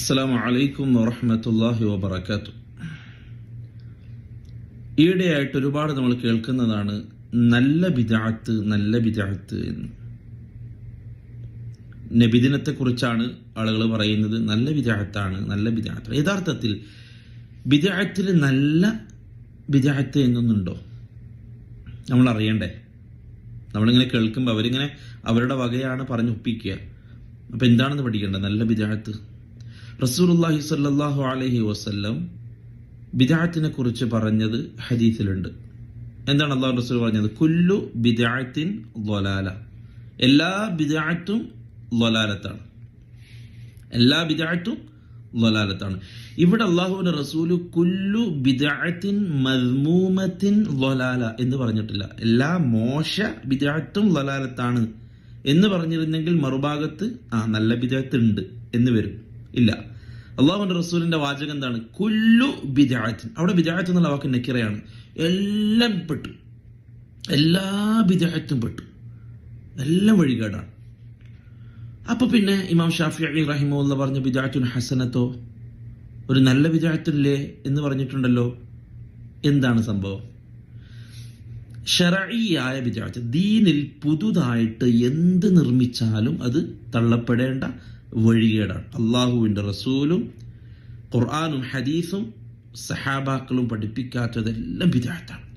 അസ്സലാമു അലൈക്കും വറഹമത്തല്ലാഹി വബർക്കാത്തു ഈയിടെയായിട്ട് ഒരുപാട് നമ്മൾ കേൾക്കുന്നതാണ് നല്ല ബിദാത്ത് നല്ല ബിദാത്ത് എന്ന്. നബിദിനത്തെക്കുറിച്ചാണ് ആളുകൾ പറയുന്നത് നല്ല വിദാഹത്താണ് നല്ല ബിദാത്ത് യഥാർത്ഥത്തിൽ ബിദാത്തിൽ നല്ല ബിദാത്ത് എന്നൊന്നുണ്ടോ? നമ്മൾ അറിയണ്ടേ? നമ്മളിങ്ങനെ കേൾക്കുമ്പോൾ അവരിങ്ങനെ അവരുടെ വകയാണ് പറഞ്ഞൊപ്പിക്കുക അപ്പം എന്താണെന്ന് പഠിക്കേണ്ടത് നല്ല ബിദാത്ത് റസൂലുള്ളാഹി സ്വല്ലല്ലാഹു അലഹി വസ്ല്ലം ബിദാത്തിനെ കുറിച്ച് പറഞ്ഞത് ഹദീസിലുണ്ട്. എന്താണ് അള്ളാഹു റസൂൽ പറഞ്ഞത്? കുല്ലു ബിദാത്തിൻ ലൊലാല എല്ലാ ബിദാത്തും ലൊലാലത്താണ് എല്ലാ ബിദാത്തും ലൊലാലത്താണ് ഇവിടെ അള്ളാഹുവിന്റെ റസൂൽ കുല്ലു ബിദാത്തിൻ മദ്മൂമത്തിൻ ലൊലാല എന്ന് പറഞ്ഞിട്ടില്ല. എല്ലാ മോശ ബിദാത്തും ലൊലാലത്താണ് എന്ന് പറഞ്ഞിരുന്നെങ്കിൽ മറുഭാഗത്ത് ആ നല്ല ബിദാത്ത് ഉണ്ട് എന്ന് വരും. ഇല്ല. അള്ളാഹുവിന്റെ റസൂലിന്റെ വാചകം എന്താണ്? കുല്ലു ബിജാത്തിൻ അവിടെ ബിജാത്ത് എന്നുള്ള വാക്ക് നെക്കിറയാണ്. എല്ലാം പെട്ടു. എല്ലാ ബിജാത്തും പെട്ടു. എല്ലാം വഴികേടാണ്. അപ്പൊ പിന്നെ ഇമാം ഷാഫി അലി റഹിമുള്ള പറഞ്ഞ ബിജാത്തുൻ ഹസനത്തോ? ഒരു നല്ല ബിദാത്തില്ലേ എന്ന് പറഞ്ഞിട്ടുണ്ടല്ലോ. എന്താണ് സംഭവം? ഷറഈയായ വിചാരിച്ച ദീനിൽ പുതുതായിട്ട് എന്ത് നിർമ്മിച്ചാലും അത് തള്ളപ്പെടേണ്ട വഴികേടാണ്. അള്ളാഹുവിന്റെ റസൂലും ഖുർആാനും ഹദീസും സഹാബാക്കളും പഠിപ്പിക്കാത്തതെല്ലാം വിചാരിച്ചാണ്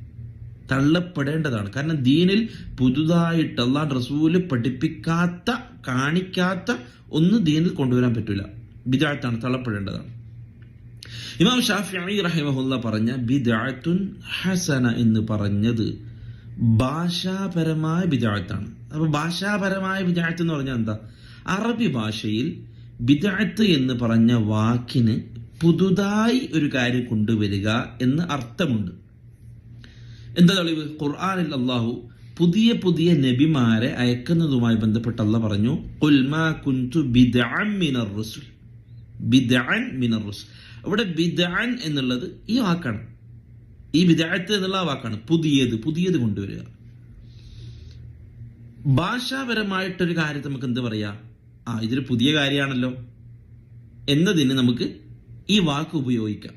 തള്ളപ്പെടേണ്ടതാണ്. കാരണം ദീനിൽ പുതുതായിട്ട് അള്ളാഹ് റസൂൽ പഠിപ്പിക്കാത്ത കാണിക്കാത്ത ഒന്ന് ദീനിൽ കൊണ്ടുവരാൻ പറ്റില്ല. ബിദാത്താണ് തള്ളപ്പെടേണ്ടതാണ്. ഇമാം ഷാഫി റഹിമഹുല്ല പറഞ്ഞ ബിദാത്തുൻ ഹസന എന്ന് പറഞ്ഞത് ഭാഷാപരമായ ബിദാത്താണ് അപ്പൊ ഭാഷാപരമായ ബിദാത്ത് എന്ന് പറഞ്ഞാൽ എന്താ? അറബി ഭാഷയിൽ ബിദാത്ത് എന്ന് പറഞ്ഞ വാക്കിന് പുതുതായി ഒരു കാര്യം കൊണ്ടുവരിക എന്ന് അർത്ഥമുണ്ട്. എന്താ തെളിവ്? ഖുർആാനിൽ അള്ളാഹു പുതിയ പുതിയ നബിമാരെ അയക്കുന്നതുമായി ബന്ധപ്പെട്ട് അല്ല പറഞ്ഞു "ഖുൽമാ കുൻതു ബിദ്അൻ മിനർ റുസുൽ." മിനർ റുസുൽ. അവിടെ ബിദ്അൻ എന്നുള്ളത് ഈ വാക്കാണ്. ഈ ബിദാത്ത് എന്നുള്ള വാക്കാണ് പുതിയത് പുതിയത് കൊണ്ടുവരിക. ഭാഷാപരമായിട്ടൊരു കാര്യത്തെ നമുക്ക് എന്ത് പറയാ? ആ ഇതൊരു പുതിയ കാര്യമാണല്ലോ. എന്നതിന് നമുക്ക് ഈ വാക്ക് ഉപയോഗിക്കാം.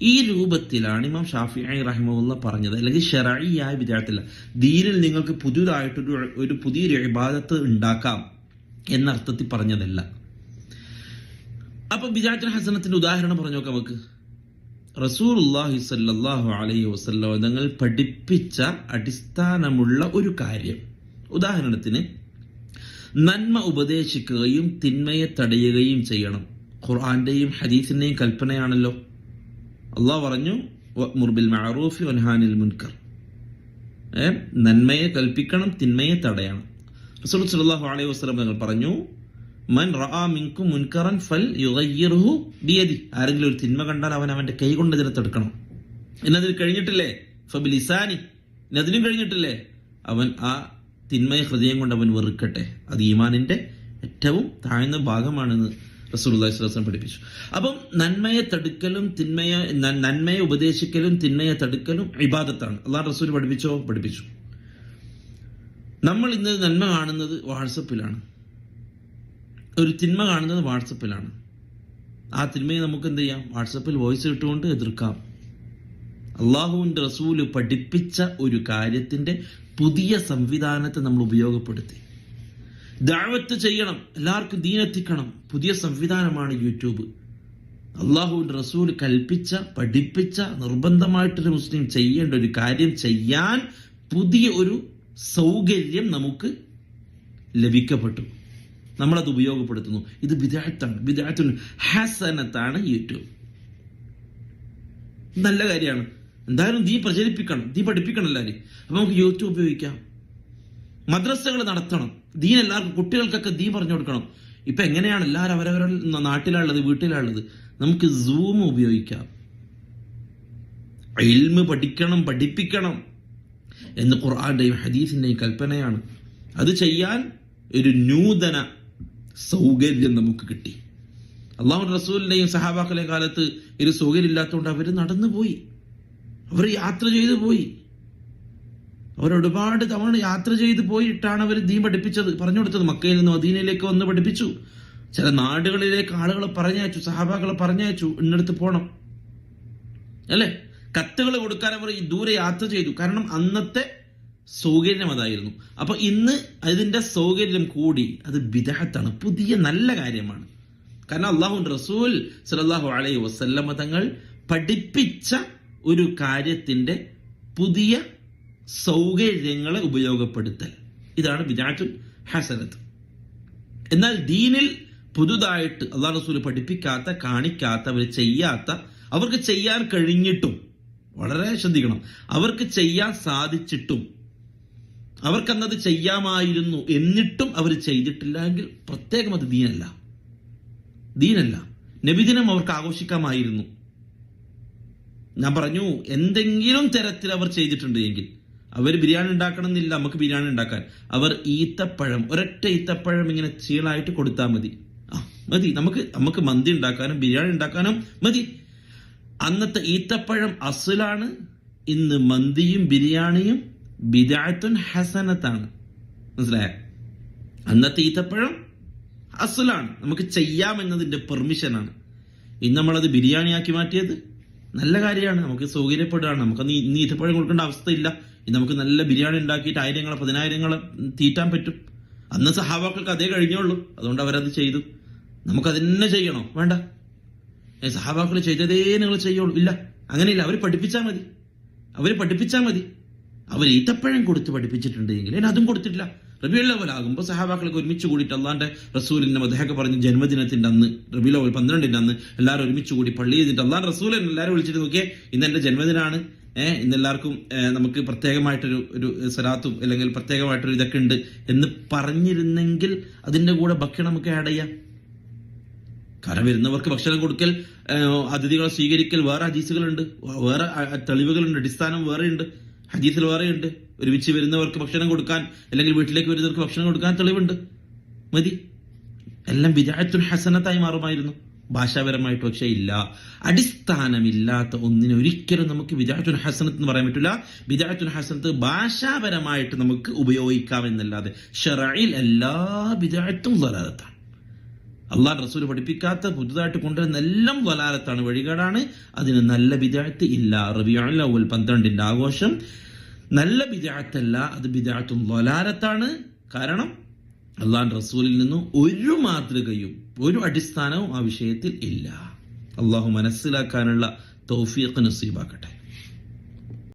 ഈ രൂപത്തിലാണ് ഇമാം ഷാഫി റഹിമുള്ള പറഞ്ഞത് അല്ലെങ്കിൽ ഷെറായിയായ വിദ്യാർത്ഥില്ല ദീനിൽ നിങ്ങൾക്ക് പുതിയതായിട്ടൊരു ഒരു പുതിയൊരു ഇബാദത്ത് ഉണ്ടാക്കാം എന്നർത്ഥത്തിൽ പറഞ്ഞതല്ല. അപ്പൊ ബിജാത്തുൽ ഹസനത്തിന്റെ ഉദാഹരണം പറഞ്ഞു നോക്കാം നമുക്ക്. റസൂലുള്ളാഹി സല്ലല്ലാഹു അലൈഹി വസല്ലം തങ്ങൾ പഠിപ്പിച്ച അടിസ്ഥാനമുള്ള ഒരു കാര്യം. ഉദാഹരണത്തിന് നന്മ ഉപദേശിക്കുകയും തിന്മയെ തടയുകയും ചെയ്യണം. ഖുർആാന്റെയും ഹദീസിന്റെയും കൽപ്പനയാണല്ലോ. അള്ളാഹ് പറഞ്ഞു മുർബിൽ മഅറൂഫി വൻഹാനിൽ മുൻകർ. നന്മയെ കൽപ്പിക്കണം തിന്മയെ തടയണം. റസൂൽ സല്ലല്ലാഹു അലൈഹി വസല്ലം തങ്ങൾ പറഞ്ഞു മൻ മുൻകറൻ ഫൽ ആരെങ്കിലും ഒരു തിന്മ കണ്ടാൽ അവൻ അവന്റെ കൈ കൊണ്ട് ഇതിനെ തടുക്കണം എന്നതിന് കഴിഞ്ഞിട്ടില്ലേ? ഫബിലിസാനി. എന്നതിനും കഴിഞ്ഞിട്ടില്ലേ? അവൻ ആ തിന്മയെ ഹൃദയം കൊണ്ട് അവൻ വെറുക്കട്ടെ. അത് ഈമാനിന്റെ ഏറ്റവും താഴ്ന്ന ഭാഗമാണെന്ന് റസൂലുള്ളാഹി പഠിപ്പിച്ചു. അപ്പം നന്മയെ തടുക്കലും തിന്മയെ നന്മയെ ഉപദേശിക്കലും തിന്മയെ തടുക്കലും ഇബാദത്താണ്. അള്ളാഹ് റസൂൽ പഠിപ്പിച്ചോ? പഠിപ്പിച്ചു. നമ്മൾ ഇന്ന് നന്മ കാണുന്നത് വാട്സപ്പിലാണ്. ഒരു തിന്മ കാണുന്നത് വാട്സപ്പിലാണ്. ആ തിന്മയെ നമുക്ക് എന്ത് ചെയ്യാം? വാട്സപ്പിൽ വോയിസ് ഇട്ടുകൊണ്ട് എതിർക്കാം. അള്ളാഹുവിന്റെ റസൂൽ പഠിപ്പിച്ച ഒരു കാര്യത്തിന്റെ പുതിയ സംവിധാനത്തെ നമ്മൾ ഉപയോഗപ്പെടുത്തി. ദാവത്ത് ചെയ്യണം. എല്ലാവർക്കും ദീനെത്തിക്കണം പുതിയ സംവിധാനമാണ് യൂട്യൂബ്. അള്ളാഹുവിന്റെ റസൂൽ കൽപ്പിച്ച പഠിപ്പിച്ച നിർബന്ധമായിട്ടൊരു മുസ്ലിം ചെയ്യേണ്ട ഒരു കാര്യം ചെയ്യാൻ പുതിയ ഒരു സൗകര്യം നമുക്ക് ലഭിക്കപ്പെട്ടു. നമ്മളത് ഉപയോഗപ്പെടുത്തുന്നു. ഇത് ബിദാത്താണ് ബിദാത്തുൻ ഹസനത്താണ് യൂട്യൂബ് നല്ല കാര്യമാണ്. എന്തായാലും നീ പ്രചരിപ്പിക്കണം നീ പഠിപ്പിക്കണം എല്ലാവരും അപ്പൊ നമുക്ക് യൂട്യൂബ് ഉപയോഗിക്കാം. മദ്രസകൾ നടത്തണം. ദീൻ എല്ലാവർക്കും കുട്ടികൾക്കൊക്കെ ദീ പറഞ്ഞു കൊടുക്കണം. ഇപ്പൊ എങ്ങനെയാണ് എല്ലാവരും അവരവരുടെ നാട്ടിലുള്ളത് വീട്ടിലുള്ളത് നമുക്ക് സൂം ഉപയോഗിക്കാം. ഇൽമ് പഠിക്കണം പഠിപ്പിക്കണം എന്ന് ഖുർആാന്റെയും ഹദീസിന്റെയും കൽപ്പനയാണ്. അത് ചെയ്യാൻ ഒരു നൂതന സൗകര്യം നമുക്ക് കിട്ടി. അള്ളാഹു റസൂലിന്റെയും സഹാബാക്കളെ കാലത്ത് ഒരു സൗകര്യം ഇല്ലാത്തതുകൊണ്ട് അവർ നടന്നു പോയി അവർ യാത്ര ചെയ്തു പോയി. അവർ ഒരുപാട് തവണ യാത്ര ചെയ്ത് പോയിട്ടാണ് അവർ ദീൻ പഠിപ്പിച്ചത് പറഞ്ഞു കൊടുത്തത്. മക്കയിൽ നിന്ന് മദീനയിലേക്ക് വന്ന് പഠിപ്പിച്ചു. ചില നാടുകളിലേക്ക് ആളുകളെ പറഞ്ഞയച്ചു സഹാബാക്കളെ പറഞ്ഞയച്ചു ഇന്നടുത്ത് പോണം. അല്ലേ? കത്തുകൾ കൊടുക്കാൻ അവർ ദൂരെ യാത്ര ചെയ്തു. കാരണം അന്നത്തെ സൗകര്യം അതായിരുന്നു അപ്പൊ ഇന്ന് അതിന്റെ സൗകര്യം കൂടി അത് ബിദഹത്താണ്. പുതിയ നല്ല കാര്യമാണ്. കാരണം അള്ളാഹു റസൂൽ സലാഹു അലൈ വസല്ലമ തങ്ങൾ പഠിപ്പിച്ച ഒരു കാര്യത്തിന്റെ പുതിയ സൗകര്യങ്ങളെ ഉപയോഗപ്പെടുത്തൽ. ഇതാണ് ബിദാറ്റുൽ ഹസനത്ത്. എന്നാൽ ദീനിൽ പുതുതായിട്ട് അള്ളാഹ് റസൂൽ പഠിപ്പിക്കാത്ത കാണിക്കാത്ത അവർ ചെയ്യാത്ത അവർക്ക് ചെയ്യാൻ കഴിഞ്ഞിട്ടും വളരെ ശ്രദ്ധിക്കണം. അവർക്ക് ചെയ്യാൻ സാധിച്ചിട്ടും അവർക്കന്നത് ചെയ്യാമായിരുന്നു എന്നിട്ടും അവർ ചെയ്തിട്ടില്ല എങ്കിൽ പ്രത്യേകം അത് ദീനല്ല. ദീനല്ല. നബിദിനം അവർക്ക് ആഘോഷിക്കാമായിരുന്നു. ഞാൻ പറഞ്ഞു എന്തെങ്കിലും തരത്തിൽ അവർ ചെയ്തിട്ടുണ്ട് എങ്കിൽ അവർ ബിരിയാണി ഉണ്ടാക്കണമെന്നില്ല നമുക്ക് ബിരിയാണി ഉണ്ടാക്കാൻ. അവർ ഈത്തപ്പഴം ഒരൊറ്റ ഈത്തപ്പഴം ഇങ്ങനെ ചീളായിട്ട് കൊടുത്താൽ മതി. ആ മതി. നമുക്ക് നമുക്ക് മന്തി ഉണ്ടാക്കാനും ബിരിയാണി ഉണ്ടാക്കാനും മതി. അന്നത്തെ ഈത്തപ്പഴം അസുലാണ്. ഇന്ന് മന്തിയും ബിരിയാണിയും ബിദാത്തുൻ ഹസനത്താണ്. മനസ്സിലായ? അന്നത്തെ ഈത്തപ്പഴം അസുലാണ്. നമുക്ക് ചെയ്യാമെന്നതിന്റെ പെർമിഷനാണ്. ഇന്ന് നമ്മളത് ബിരിയാണിയാക്കി മാറ്റിയത് നല്ല കാര്യമാണ്. നമുക്ക് സൗകര്യപ്പെടുകയാണ്. നമുക്ക് ഇന്ന് ഈത്തപ്പഴം കൊടുക്കേണ്ട അവസ്ഥയില്ല. ഇന്ന് നമുക്ക് നല്ല ബിരിയാണി ഉണ്ടാക്കിയിട്ട് ആയിരങ്ങളെ പതിനായിരങ്ങളെ തീറ്റാൻ പറ്റും. അന്ന് സഹാബാക്കൾക്ക് അതേ കഴിഞ്ഞുള്ളൂ. അതുകൊണ്ട് അവരത് ചെയ്തു. നമുക്ക് അതെന്നെ ചെയ്യണോ? വേണ്ട. സഹാബാക്കൾ ചെയ്തതേ നിങ്ങൾ ചെയ്യുള്ളൂ. ഇല്ല. അങ്ങനെയില്ല. അവർ പഠിപ്പിച്ചാൽ മതി. അവർ പഠിപ്പിച്ചാൽ മതി. അവർ ഈത്തപ്പഴം കൊടുത്ത് പഠിപ്പിച്ചിട്ടുണ്ട് എങ്കിൽ എന്നെ അതും കൊടുത്തിട്ടില്ല. റബിയുള്ളവലാകുമ്പോൾ സഹാബാക്കളൊക്കെ ഒരുമിച്ച് കൂടിയിട്ട് അള്ളാന്റെ റസൂലിന്റെ മദ്ദേഹമൊക്കെ പറഞ്ഞ് ജന്മദിനത്തിന്റെ അന്ന് റബിയുള്ളവൽ പന്ത്രണ്ടിന്റെ അന്ന് എല്ലാവരും ഒരുമിച്ച് കൂടി പള്ളി ചെയ്തിട്ട് അള്ളാൻ റസൂലൻ എല്ലാവരും വിളിച്ചിട്ട് നോക്കിയേ ഇന്ന് എന്റെ ജന്മദിനമാണ് ഏഹ് ഇന്ന് എല്ലാവർക്കും നമുക്ക് പ്രത്യേകമായിട്ടൊരു ഒരു സലാത്തും അല്ലെങ്കിൽ പ്രത്യേകമായിട്ടൊരു ഇതൊക്കെ ഉണ്ട് എന്ന് പറഞ്ഞിരുന്നെങ്കിൽ അതിന്റെ കൂടെ ഭക്ഷണം നമുക്ക് ആഡ് ചെയ്യാം. കാരണം വരുന്നവർക്ക് ഭക്ഷണം കൊടുക്കൽ അതിഥികളെ സ്വീകരിക്കൽ വേറെ അജീസുകളുണ്ട് വേറെ തെളിവുകളുണ്ട് അടിസ്ഥാനം വേറെയുണ്ട്. ഹദീസിൽ വേറെയുണ്ട്. ഒരുമിച്ച് വരുന്നവർക്ക് ഭക്ഷണം കൊടുക്കാൻ അല്ലെങ്കിൽ വീട്ടിലേക്ക് വരുന്നവർക്ക് ഭക്ഷണം കൊടുക്കാൻ തെളിവുണ്ട്. മതി. എല്ലാം വിദായത്തുൽ ഹസനത്തായി മാറുമായിരുന്നു. ഭാഷാപരമായിട്ട് പക്ഷേ ഇല്ല. അടിസ്ഥാനമില്ലാത്ത ഒന്നിനെ ഒരിക്കലും നമുക്ക് വിജാത്തുൽ ഹസനത്ത് എന്ന് പറയാൻ പറ്റില്ല വിജാത്തുൽ ഹസനത്ത് ഭാഷാപരമായിട്ട് നമുക്ക് ഉപയോഗിക്കാം ഉപയോഗിക്കാമെന്നല്ലാതെ ഷെറയിൽ എല്ലാ വിജാത്തും സ്വലാലത്താണ് അള്ളാഹ് റസൂൽ പഠിപ്പിക്കാത്ത പുതുതായിട്ട് കൊണ്ടുവരുന്ന എല്ലാം വലാലത്താണ്. വഴികേടാണ്. അതിന് നല്ല വിദായത്ത് ഇല്ല. റബിയുൽ പന്ത്രണ്ടിന്റെ ആഘോഷം. നല്ല വിദായത്തല്ല അത് വിദായത്തും വലാലത്താണ്. കാരണം അള്ളാഹ് റസൂലിൽ നിന്നും ഒരു മാതൃകയും ഒരു അടിസ്ഥാനവും ആ വിഷയത്തിൽ ഇല്ല. അള്ളാഹു മനസ്സിലാക്കാനുള്ള തൗഫീഖ് നസീബാക്കട്ടെ.